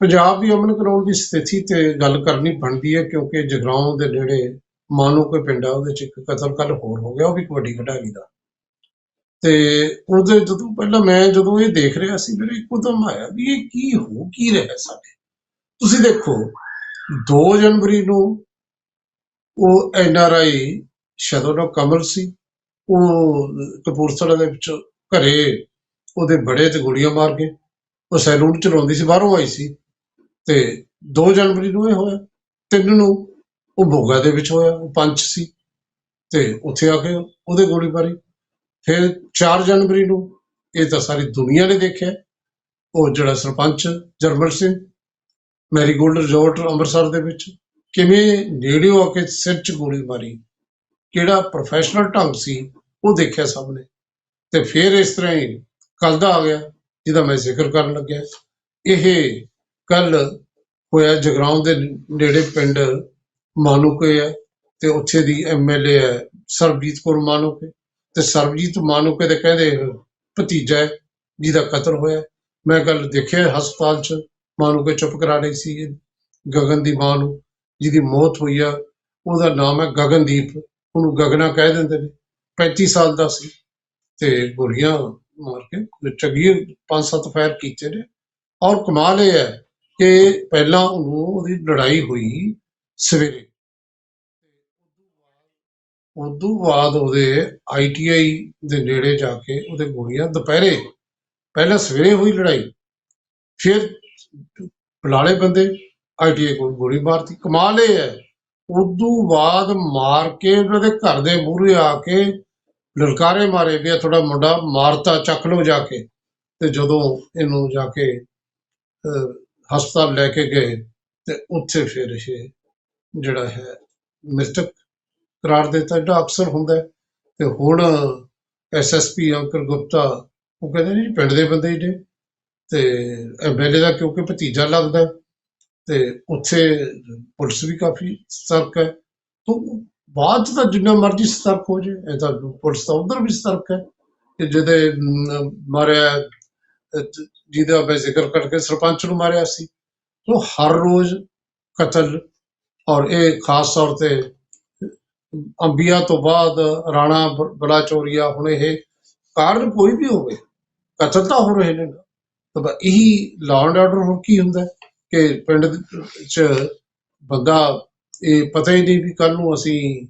ਪੰਜਾਬ ਦੀ ਅਮਨ ਕਾਨੂੰਨ ਦੀ ਸਥਿਤੀ ਤੇ ਗੱਲ ਕਰਨੀ ਬਣਦੀ ਹੈ ਕਿਉਂਕਿ ਜਗਰਾਉਂ ਦੇ ਨੇੜੇ ਮਾਨੋ ਕੋਈ ਪਿੰਡ ਆ, ਉਹਦੇ ਚ ਇੱਕ ਕਤਲ ਕੱਲ ਹੋਰ ਹੋ ਗਿਆ, ਉਹ ਵੀ ਕਬੱਡੀ ਖਿਡਾਰੀ ਦਾ। ਤੇ ਉਹਦੇ ਜਦੋਂ ਪਹਿਲਾਂ ਮੈਂ ਜਦੋਂ ਇਹ ਦੇਖ ਰਿਹਾ ਸੀ, ਮੇਰੇ ਇੱਕਦਮ ਆਇਆ ਵੀ ਇਹ ਕੀ ਹੋ, ਕੀ ਰਿਹਾ ਸਾਡੇ। ਤੁਸੀਂ ਦੇਖੋ 2 ਜਨਵਰੀ ਨੂੰ ਉਹ ਐਨ ਆਰ ਆਈ ਸ਼ਦੋਨਾ ਕਮਲ ਸੀ, ਉਹ ਕਪੂਰਥਲਾ ਦੇ ਵਿੱਚ ਘਰੇ ਉਹਦੇ ਬੜੇ ਤੇ ਗੋਲੀਆਂ ਮਾਰ ਕੇ, ਉਹ ਸੈਲੂਨ ਚਲਾਉਂਦੀ ਸੀ, ਬਾਹਰੋਂ ਆਈ ਸੀ। ਤੇ 2 ਜਨਵਰੀ ਨੂੰ ਇਹ ਹੋਇਆ। ਤਿੰਨ ਨੂੰ ਉਹ ਮੋਗਾ ਦੇ ਵਿੱਚ ਹੋਇਆ, ਉਹ ਪੰਚ ਸੀ। ਤੇ ਉੱਥੇ ਆ ਕੇ ਉਹਦੇ ਗੋਲੀ ਮਾਰੀ ਫਿਰ 4 ਜਨਵਰੀ ਨੂੰ ਇਹ ਤਾਂ ਸਾਰੀ ਦੁਨੀਆ ਨੇ ਦੇਖਿਆ। ਉਹ ਜਿਹੜਾ ਸਰਪੰਚ ਜਰਮਲ ਸਿੰਘ ਮੈਰੀਗੋਲਡ ਰਿਜ਼ੋਰਟ ਅੰਮ੍ਰਿਤਸਰ ਦੇ ਵਿੱਚ ਕਿਵੇਂ ਨੇੜਿਓ ਆ ਕੇ ਸਿਰ 'ਚ ਗੋਲੀ ਮਾਰੀ ਕਿਹੜਾ ਪ੍ਰੋਫੈਸ਼ਨਲ ਢੰਗ ਸੀ, ਉਹ ਦੇਖਿਆ ਸਭ ਨੇ ਤੇ ਫਿਰ ਇਸ ਤਰ੍ਹਾਂ ਹੀ ਕੱਲ ਦਾ ਆ ਗਿਆ, ਜਿਹਦਾ ਮੈਂ ਜ਼ਿਕਰ ਕਰਨ ਲੱਗਿਆ। ਇਹ ਕੱਲ ਹੋਇਆ ਜਗਰਾਉਂ ਦੇ ਨੇੜੇ ਪਿੰਡ ਮਾਨੂਕੇ ਹੈ ਤੇ ਉੱਥੇ ਦੀ ਐਮਐਲਏ ਹੈ ਸਰਬਜੀਤ ਕੌਰ ਮਾਨੂਕੇ। ਤੇ ਸਰਬਜੀਤ ਮਾਨੂਕੇ ਦੇ ਕਹਿੰਦੇ ਭਤੀਜਾ ਹੈ, ਜਿਹਦਾ ਕਤਲ ਹੋਇਆ ਮੈਂ ਕੱਲ ਦੇਖਿਆ, ਹਸਪਤਾਲ 'ਚ ਮਾਨੂਕੇ ਚੁੱਪ ਕਰਾ ਲਈ ਸੀ। ਗਗਨ ਦੀ ਮਾਂ ਨੂੰ, ਜਿਹਦੀ ਮੌਤ ਹੋਈ ਆ, ਉਹਦਾ ਨਾਮ ਹੈ ਗਗਨਦੀਪ। ਉਹਨੂੰ ਗਗਨਾ ਕਹਿ ਦਿੰਦੇ ਨੇ। 35 ਸਾਲ ਦਾ ਸੀ। ਤੇ ਗੋਲੀਆਂ ਮਾਰ ਕੇ ਚੰਗੀ ਪੰਜ ਸੱਤ ਫਾਇਰ ਕੀਤੇ ਨੇ। ਔਰ ਕਮਾਲ ਇਹ ਹੈ ਕਿ ਪਹਿਲਾਂ ਉਹਨੂੰ ਉਹਦੀ ਲੜਾਈ ਹੋਈ ਸਵੇਰੇ। ਉਦੋਂ ਬਾਅਦ ਉਹਦੇ ਆਈਟੀਆਈ ਦੇ ਨੇੜੇ ਜਾ ਕੇ ਉਹਦੇ ਗੋਲੀਆਂ ਦੁਪਹਿਰੇ, ਪਹਿਲਾਂ ਸਵੇਰੇ ਹੋਈ ਲੜਾਈ, ਫਿਰ ਬੁਲਾਲੇ ਬੰਦੇ ਆਈਟੀਆਈ ਕੋਲ ਗੋਲੀ ਮਾਰਤੀ। ਕਮਾਲ ਇਹ ਹੈ, ਉਦੋਂ ਬਾਅਦ ਮਾਰ ਕੇ ਉਹਨਾਂ ਦੇ ਘਰ ਦੇ ਮੂਹਰੇ ਆ ਕੇ ਲਲਕਾਰੇ ਮਾਰੇ ਵੀ ਇਹ ਤੁਹਾਡਾ ਮੁੰਡਾ ਮਾਰਤਾ ਚੱਕ ਲਓ ਜਾ ਕੇ। ਤੇ ਜਦੋਂ ਇਹਨੂੰ ਜਾ ਕੇ ਹਸਪਤਾਲ ਲੈ ਕੇ ਗਏ ਤੇ ਉੱਥੇ ਫਿਰ ਇਹ ਜਿਹੜਾ ਹੈ ਮ੍ਰਿਤਕ ਕਰਾਰ ਦਿੱਤਾ। ਜਿਹੜਾ ਅਕਸਰ ਹੁੰਦਾ ਤੇ ਹੁਣ ਐਸਐਸਪੀ ਅੰਕਰ ਗੁਪਤਾ, ਉਹ ਕਹਿੰਦੇ ਨੇ ਪਿੰਡ ਦੇ ਬੰਦੇ ਹੀ ਨੇ ਤੇ ਐਮਐਲਏ ਦਾ ਕਿਉਂਕਿ ਭਤੀਜਾ ਲੱਗਦਾ ਤੇ ਉੱਥੇ ਪੁਲਿਸ ਵੀ ਕਾਫੀ ਸਤਰਕ ਹੈ। ਤੋਂ ਬਾਅਦ 'ਚ ਤਾਂ ਜਿੰਨਾ ਮਰਜ਼ੀ ਸਤਰਕ ਹੋ ਜੇ ਇਹ ਤਾਂ ਪੁਲਿਸ ਤਾਂ ਉਧਰ ਵੀ ਸਤਰਕ ਹੈ ਕਿ ਜਿਹਦੇ ਮਾਰਿਆ ਜਿਹਦਾ ਮੈਂ ਜ਼ਿਕਰ ਕਰਕੇ ਸਰਪੰਚ ਨੂੰ ਮਾਰਿਆ ਸੀ। ਤੋਂ ਹਰ ਰੋਜ਼ ਕਤਲ ਔਰ ਇਹ ਖਾਸ ਤੌਰ ਤੇ ਅੰਬੀਆ ਤੋਂ ਬਾਅਦ ਰਾਣਾ ਬੜਾ ਚੋਰੀਆ ਹੁਣ ਇਹ ਕਾਰਨ ਕੋਈ ਵੀ ਹੋਵੇ ਕਤਲ ਤਾਂ ਹੋ ਰਹੇ ਨੇ ਨਾ। ਤਾਂ ਇਹੀ ਲਾਅ ਐਂਡ ਆਰਡਰ ਹੁਣ ਕੀ ਹੁੰਦਾ ਕਿ ਪਿੰਡ ਚ ਬੰਦਾ ਇਹ ਪਤਾ ਹੀ ਨਹੀਂ ਵੀ ਕੱਲ ਨੂੰ ਅਸੀਂ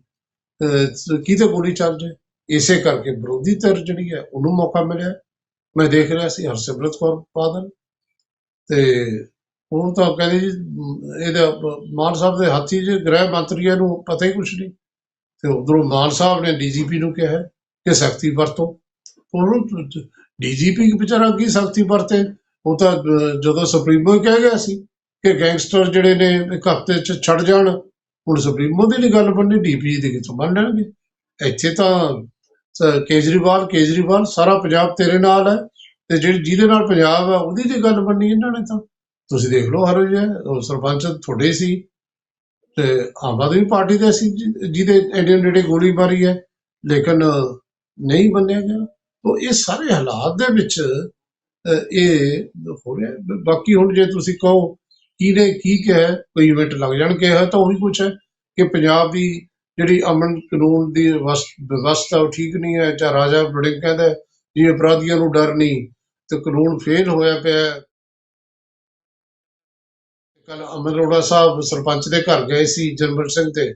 ਅਹ, ਕਿਹਦੇ ਗੋਲੀ ਚੱਲ ਜਾਏ ਇਸੇ ਕਰਕੇ ਵਿਰੋਧੀ ਧਿਰ ਜਿਹੜੀ ਹੈ ਉਹਨੂੰ ਮੌਕਾ ਮਿਲਿਆ। ਮੈਂ ਦੇਖ ਰਿਹਾ ਸੀ ਹਰਸਿਮਰਤ ਕੌਰ ਬਾਦਲ ਤੇ ਉਹ ਤਾਂ ਕਹਿੰਦੇ ਜੀ ਅਮ, ਇਹਦਾ ਮਾਨ ਸਾਹਿਬ ਦੇ ਹੱਥੀ ਜੇ ਗ੍ਰਹਿ ਮੰਤਰੀਆਂ ਨੂੰ ਪਤਾ ਹੀ ਕੁਛ ਨਹੀਂ। ਤੇ ਉਧਰੋਂ ਮਾਨ ਸਾਹਿਬ ਨੇ ਡੀਜੀਪੀ ਨੂੰ ਕਿਹਾ ਕਿ ਸਖਤੀ ਵਰਤੋ। ਉਹਨੂੰ ਡੀਜੀਪੀ ਵਿਚਾਰਾ ਕੀ ਸਖਤੀ ਵਰਤੇ? ਉਹ ਤਾਂ ਜਦੋਂ ਸੁਪਰੀਮੋ ਹੀ ਕਹਿ ਗਿਆ ਸੀ ਕਿ ਗੈਂਗਸਟਰ ਜਿਹੜੇ ਨੇ ਇੱਕ ਹਫ਼ਤੇ ਚ ਛੱਡ ਜਾਣ ਹੁਣ ਸੁਪਰੀਮੋ ਦੀ ਨਹੀਂ ਗੱਲ ਬਣਨੀ ਡੀਪੀ ਦੀ ਕਿਥੋਂ ਮੰਨ ਲੈਣਗੇ? ਇੱਥੇ ਤਾਂ ਕੇਜਰੀਵਾਲ ਕੇਜਰੀਵਾਲ, ਸਾਰਾ ਪੰਜਾਬ ਤੇਰੇ ਨਾਲ ਹੈ ਤੇ ਜਿਹੜੀ ਜਿਹਦੇ ਨਾਲ ਪੰਜਾਬ ਹੈ, ਉਹਦੀ ਤੇ ਗੱਲ ਬਣਨੀ ਇਹਨਾਂ ਨੇ ਤਾਂ। ਤੁਸੀਂ ਦੇਖ ਲਓ ਹਰ ਉਹ ਸਰਪੰਚ ਤੁਹਾਡੇ ਹੀ ਸੀ ਤੇ ਆਮ ਆਦਮੀ ਪਾਰਟੀ ਦੇ ਸੀ ਜਿਹਦੇ ਇੰਡੀਅਨ ਨੇੜੇ ਗੋਲੀ ਮਾਰੀ ਹੈ, ਲੇਕਿਨ ਨਹੀਂ ਮੰਨਿਆ ਗਿਆ। ਤਾਂ ਇਹ ਸਾਰੇ ਹਾਲਾਤ ਦੇ ਵਿੱਚ ਇਹ ਹੋ ਰਿਹਾ ਬਾਕੀ ਹੁਣ ਜੇ ਤੁਸੀਂ ਕਹੋ, ਕਿਹਨੇ ਕੀ ਕਿਹਾ, ਕੋਈ ਇਵੈਂਟ ਲੱਗ ਜਾਣ, ਕਿਹਾ ਤਾਂ ਉਹੀ ਕੁਛ ਹੈ ਕਿ ਪੰਜਾਬ ਦੀ ਜਿਹੜੀ ਅਮਨ ਕਾਨੂੰਨ ਦੀ ਵਸ- ਵਿਵਸਥਾ ਉਹ ਠੀਕ ਨਹੀਂ ਹੈ ਜਾਂ ਰਾਜਾ ਬੜਿੰਗ ਕਹਿੰਦਾ ਜੀ ਅਪਰਾਧੀਆਂ ਨੂੰ ਡਰ ਨਹੀਂ, ਤੇ ਕਾਨੂੰਨ ਫੇਲ ਹੋਇਆ ਪਿਆ ਕੱਲ ਅਮਨ ਸਾਹਿਬ ਸਰਪੰਚ ਦੇ ਘਰ ਗਏ ਸੀ ਜਰਮਲ ਸਿੰਘ ਤੇ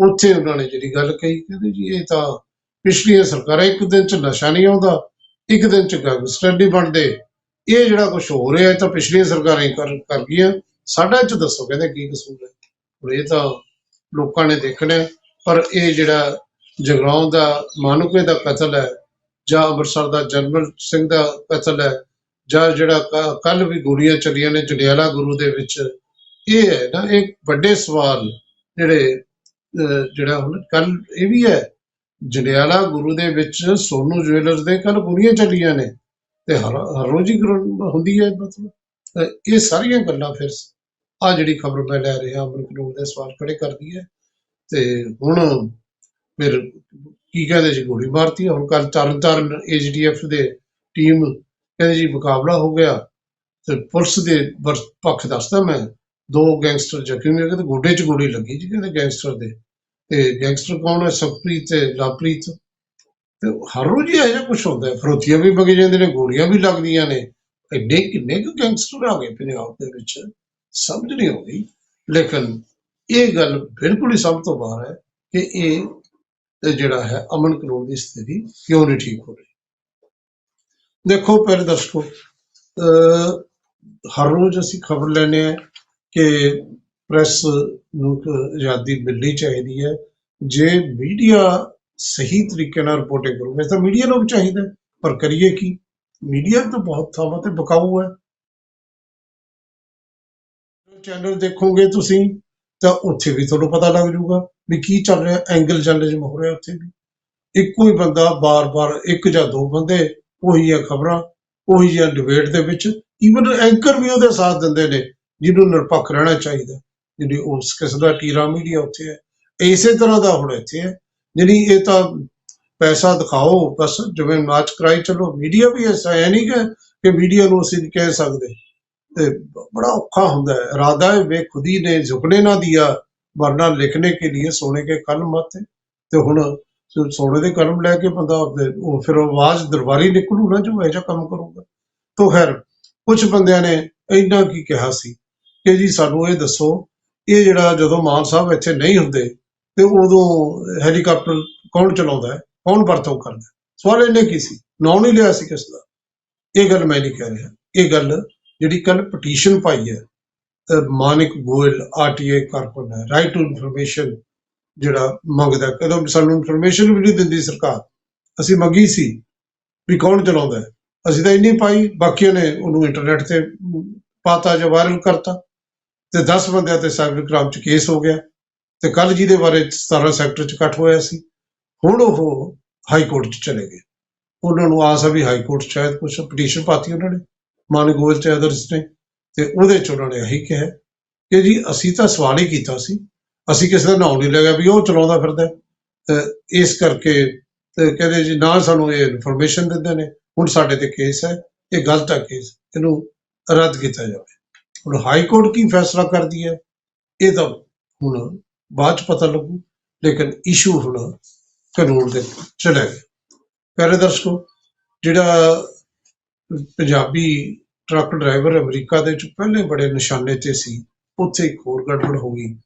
ਉੱਥੇ ਉਹਨਾਂ ਨੇ ਜਿਹੜੀ ਗੱਲ ਕਹੀ, ਕਹਿੰਦੇ ਜੀ ਇਹ ਤਾਂ ਪਿਛਲੀਆਂ ਸਰਕਾਰਾਂ ਇੱਕ ਦਿਨ ਚ ਨਸ਼ਾ ਨਹੀਂ ਆਉਂਦਾ, ਇੱਕ ਦਿਨ ਚ ਗੈਂਗਸਟਰ ਨਹੀਂ ਬਣਦੇ। ਇਹ ਜਿਹੜਾ ਕੁਝ ਹੋ ਰਿਹਾ, ਇਹ ਤਾਂ ਪਿਛਲੀਆਂ ਸਰਕਾਰਾਂ ਕਰ ਕਰ ਗਈਆਂ। ਸਾਡਾ ਚ ਦੱਸੋ, ਕਹਿੰਦੇ ਕੀ ਕਸੂਰ ਹੈ? ਹੁਣ ਇਹ ਤਾਂ ਲੋਕਾਂ ਨੇ ਦੇਖਣਾ ਪਰ ਇਹ ਜਿਹੜਾ ਜਗਰਾਉਂ ਦਾ ਮਾਨੁਕੇ ਦਾ ਕਤਲ ਹੈ, ਜਾਂ ਅੰਮ੍ਰਿਤਸਰ ਦਾ ਜਰਮਲ ਸਿੰਘ ਦਾ ਕਤਲ ਹੈ, ਜਾਂ ਜਿਹੜਾ ਕੱਲ ਵੀ ਗੋਲੀਆਂ ਚੱਲੀਆਂ ਨੇ ਜੰਡਿਆਲਾ ਗੁਰੂ ਦੇ ਵਿੱਚ, ਇਹ ਹੈ ਨਾ, ਇਹ ਵੱਡੇ ਸਵਾਲ ਜਿਹੜੇ ਜਿਹੜਾ ਹੁਣ ਕੱਲ ਇਹ ਵੀ ਹੈ, ਜੰਡਿਆਲਾ ਗੁਰੂ ਦੇ ਵਿੱਚ ਸੋਨੂ ਜੁਐਲਰਸ ਦੇ ਕੱਲ ਗੋਲੀਆਂ ਚੱਲੀਆਂ ਨੇ, ਤੇ ਹਰ ਹਰ ਰੋਜ਼ ਹੀ ਗਰ- ਹੁੰਦੀ ਹੈ, ਮਤਲਬ ਇਹ ਸਾਰੀਆਂ ਗੱਲਾਂ ਫਿਰ ਆ ਜਿਹੜੀ ਖਬਰ ਮੈਂ ਲੈ ਰਿਹਾ ਅਮਨ ਕਾਨੂੰਨ ਦੇ ਸਵਾਲ ਖੜੇ ਕਰਦੀ ਹੈ। ਤੇ ਹੁਣ ਫਿਰ ਕੀ ਕਹਿੰਦੇ ਸੀ, ਗੋਲੀ ਮਾਰਤੀ, ਹੁਣ ਕੱਲ ਤਰਨ ਤਾਰਨ ਏਜੀਡੀਐਫ ਦੇ ਟੀਮ ਕਹਿੰਦੇ ਜੀ ਮੁਕਾਬਲਾ ਹੋ ਗਿਆ ਤੇ ਪੁਲਿਸ ਦੇ ਪੱਖ ਦੱਸਦਾ ਮੈਂ, ਦੋ ਗੈਂਗਸਟਰ ਜ਼ਖਮੀ ਹੋ ਗਏ ਤੇ ਗੋਡੇ 'ਚ ਗੋਲੀ ਲੱਗੀ ਜੀ ਕਹਿੰਦੇ ਗੈਂਗਸਟਰ ਦੇ, ਤੇ ਗੈਂਗਸਟਰ ਕੌਣ ਹੈ? ਸੁਖਪ੍ਰੀਤ ਤੇ ਲਵਪ੍ਰੀਤ। ਤੇ ਹਰ ਰੋਜ਼ ਹੀ ਇਹੋ ਜਿਹਾ ਕੁਝ ਹੁੰਦਾ ਹੈ, ਫਰੋਤੀਆਂ ਵੀ ਵਗੇ ਜਾਂਦੇ ਨੇ, ਗੋਲੀਆਂ ਵੀ ਲੱਗਦੀਆਂ ਨੇ, ਇੰਨੇ ਕਿੰਨੇ ਕੁ ਗੈਂਗਸਟਰ ਆ ਗਏ ਪੰਜਾਬ ਦੇ ਵਿੱਚ, ਸਮਝ ਨਹੀਂ ਆਉਂਦੀ। ਲੇਕਿਨ ਇਹ ਗੱਲ ਬਿਲਕੁਲ ਹੀ ਸਭ ਤੋਂ ਬਾਹਰ ਹੈ ਕਿ ਇਹ ਜਿਹੜਾ ਹੈ ਅਮਨ ਕਾਨੂੰਨ ਦੀ ਸਥਿਤੀ ਕਿਉਂ ਨਹੀਂ ਠੀਕ ਹੋ ਰਹੀ? ਦੇਖੋ, ਪਹਿਲੇ ਦਰਸ਼ਕੋ ਅਹ ਹਰ ਰੋਜ਼ ਅਸੀਂ ਖਬਰ ਲੈਨੇ ਆ ਕਿ ਪ੍ਰੈਸ ਨੂੰ ਇੱਕ ਆਜ਼ਾਦੀ ਮਿਲਣੀ ਚਾਹੀਦੀ ਹੈ। ਜੇ ਮੀਡੀਆ ਸਹੀ ਤਰੀਕੇ ਨਾਲ ਰਿਪੋਰਟਿੰਗ ਕਰੂਗਾ, ਤਾਂ ਮੀਡੀਆ ਨੂੰ ਵੀ ਚਾਹੀਦਾ ਪਰ ਕਰੀਏ ਕੀ? ਮੀਡੀਆ ਤਾਂ ਬਹੁਤ ਥਾਵਾਂ ਤੇ ਬਕਾਊ ਹੈ। ਚੈਨਲ ਦੇਖੋਗੇ ਤੁਸੀਂ ਤਾਂ ਉੱਥੇ ਵੀ ਤੁਹਾਨੂੰ ਪਤਾ ਲੱਗ ਜਾਊਗਾ ਵੀ ਕੀ ਚੱਲ ਰਿਹਾ ਐਂਗਲ ਜਰਨਲਿਜ਼ਮ ਹੋ ਰਿਹਾ ਉੱਥੇ ਵੀ। ਇੱਕੋ ਹੀ ਬੰਦਾ ਬਾਰ-ਬਾਰ, ਇੱਕ ਜਾਂ ਦੋ ਬੰਦੇ, ਉਹੀ ਆ ਖਬਰਾਂ, ਉਹੀ ਜਿਹਾ ਡਿਬੇਟ ਦੇ ਵਿੱਚ ਈਵਨ ਐਂਕਰ ਵੀ ਉਹਦੇ ਸਾਥ ਦਿੰਦੇ ਨੇ, ਜਿਹਨੂੰ ਨਿਰਪੱਖ ਰਹਿਣਾ ਚਾਹੀਦਾ ਜਿਹੜੀ ਉਸ ਕਿਸਮ ਦਾ ਟੀਰਾ ਮੀਡੀਆ ਉੱਥੇ ਹੈ, ਇਸੇ ਤਰ੍ਹਾਂ ਦਾ ਹੁਣ ਇੱਥੇ ਹੈ। ਜਿਹੜੀ ਇਹ ਤਾਂ ਪੈਸਾ ਦਿਖਾਓ, ਬਸ ਜਿਵੇਂ ਨਾਚ ਕਰਾਈ, ਚਲੋ ਮੀਡੀਆ ਵੀ ਐਸਾ ਹੈ, ਨਹੀਂ ਕਿ ਕਿ ਮੀਡੀਆ ਨੂੰ ਅਸੀਂ ਨਹੀਂ ਕਹਿ ਸਕਦੇ। ਤੇ ਬ- ਬੜਾ ਔਖਾ ਹੁੰਦਾ ਹੈ ਇਰਾਦਾ ਹੈ ਵੇ ਖੁਦੀ ਨੇ ਝੁਕਨੇ ਨਾ ਦਿਆ ਵਰਨਾ ਲਿਖਣੇ ਕੇ लिए सोने के कलम मत ਤੇ ਹੁਣ ਸੋ- ਸੋਨੇ ਦੇ ਕਲਮ ਲੈ ਕੇ ਬੰਦਾ ਆਪਦੇ- ਉਹ ਫਿਰ ਆਵਾਜ਼ ਦਰਬਾਰੀ ਨਿਕਲੂ ਨਾ ਜੋ ਇਹੋ ਜਿਹਾ ਕੰਮ ਕਰੂਗਾ ਤੋ ਖੈਰ ਕੁਝ ਬੰਦਿਆਂ ਨੇ ਇੰਨਾ ਕੀ ਕਿਹਾ ਸੀ ਕਿ ਜੀ ਸਾਨੂੰ ਇਹ ਦੱਸੋ ਇਹ ਜਿਹੜਾ ਜਦੋਂ ਮਾਨ ਸਾਹਿਬ ਇੱਥੇ ਨਹੀਂ ਹੁੰਦੇ ਤੇ ਉਦੋਂ ਹੈਲੀਕਾਪਟਰ ਕੌਣ ਚਲਾਉਂਦਾ ਹੈ ਕੌਣ ਵਰਤੋਂ ਕਰਦਾ ਹੈ? ਸਵਾਲ ਇਹਨੇ ਕੀ ਸੀ ਨਾਂ ਨਹੀਂ ਲਿਆ ਸੀ ਕਿਸ ਦਾ ਇਹ ਗੱਲ ਮੈਂ ਨਹੀਂ ਕਹਿ ਰਿਹਾ ਇਹ ਗੱਲ ਜਿਹੜੀ ਕੱਲ ਪਟੀਸ਼ਨ ਪਾਈ ਹੈ ਮਾਨਿਕ ਗੋਇਲ ਆਰਟੀਏ ਕਾਰਕੁਨ ਹੈ ਰਾਈਟ ਟੂ ਇਨਫੋਰਮੇਸ਼ਨ ਜਿਹੜਾ ਮੰਗਦਾ, ਕਦੋਂ ਸਾਨੂੰ ਇਨਫੋਰਮੇਸ਼ਨ ਵੀ ਨਹੀਂ ਦਿੰਦੀ ਸਰਕਾਰ। ਅਸੀਂ ਮੰਗੀ ਸੀ ਵੀ ਕੌਣ ਚਲਾਉਂਦਾ ਹੈ। ਅਸੀਂ ਤਾਂ ਇੰਨੀ ਪਾਈ, ਬਾਕੀਆਂ ਨੇ ਉਹਨੂੰ ਇੰਟਰਨੈਟ ਤੇ ਪਾਤਾ ਜਾਂ ਵਾਇਰਲ ਕਰਤਾ। ਤੇ 10 ਬੰਦਿਆਂ ਤੇ ਸਾਈਬਰ ਕ੍ਰਾਈਮ ਚ ਕੇਸ ਹੋ ਗਿਆ। ਤੇ ਕੱਲ ਜਿਹਦੇ ਬਾਰੇ 17 ਸੈਕਟਰ ਚ ਇਕੱਠ ਹੋਇਆ ਸੀ। ਹੁਣ ਉਹ ਹਾਈ ਕੋਰਟ ਚ ਚਲੇ ਗਏ। ਉਹਨਾਂ ਨੂੰ ਆਸ ਆ ਵੀ ਹਾਈ ਕੋਰਟ ਸ਼ਾਇਦ ਕੁਝ ਪਟੀਸ਼ਨ ਪਾਤੀ ਉਹਨਾਂ ਨੇ। ਮਾਨ ਗੋਇਲ ਤੇ ਅਦਰਸ ਨੇ, ਤੇ ਉਹਦੇ ਚ ਉਹਨਾਂ ਨੇ ਇਹੀ ਕਿਹਾ ਕਿ ਜੀ ਅਸੀਂ ਤਾਂ ਸਵਾਲ ਹੀ ਕੀਤਾ ਸੀ, ਅਸੀਂ ਕਿਸੇ ਦਾ ਨਾਮ ਨਹੀਂ ਲਿਆ ਵੀ ਉਹ ਚਲਾਉਂਦਾ ਫਿਰਦਾ ਤੇ ਇਸ ਕਰਕੇ ਤੇ ਕਹਿੰਦੇ ਜੀ ਨਾ ਸਾਨੂੰ ਇਹ ਇਨਫੋਰਮੇਸ਼ਨ ਦਿੰਦੇ ਨੇ, ਹੁਣ ਸਾਡੇ ਤੇ ਕੇਸ ਹੈ, ਇਹ ਗਲਤ ਹੈ ਕੇਸ ਇਹਨੂੰ ਰੱਦ ਕੀਤਾ ਜਾਵੇ। ਹੁਣ ਹਾਈ ਕੋਰਟ ਕੀ ਫੈਸਲਾ ਕਰਦੀ ਹੈ? ਇਹ ਤਾਂ ਹੁਣ ਬਾਅਦ ਚ ਪਤਾ ਲੱਗੂ, ਲੇਕਿਨ ਇਸ਼ੂ ਹੁਣ ਕਾਨੂੰਨ ਦੇ ਚਲੇ ਗਿਆ। ਪਿਆਰੇ ਦਰਸ਼ਕੋ, ਜਿਹੜਾ ਪੰਜਾਬੀ ਟਰੱਕ ਡਰਾਈਵਰ ਅਮਰੀਕਾ ਦੇ ਵਿੱਚ ਪਹਿਲੇ ਬੜੇ ਨਿਸ਼ਾਨੇ ਤੇ ਸੀ, ਉੱਥੇ ਇੱਕ ਹੋਰ ਗੜਬੜ ਹੋ ਗਈ।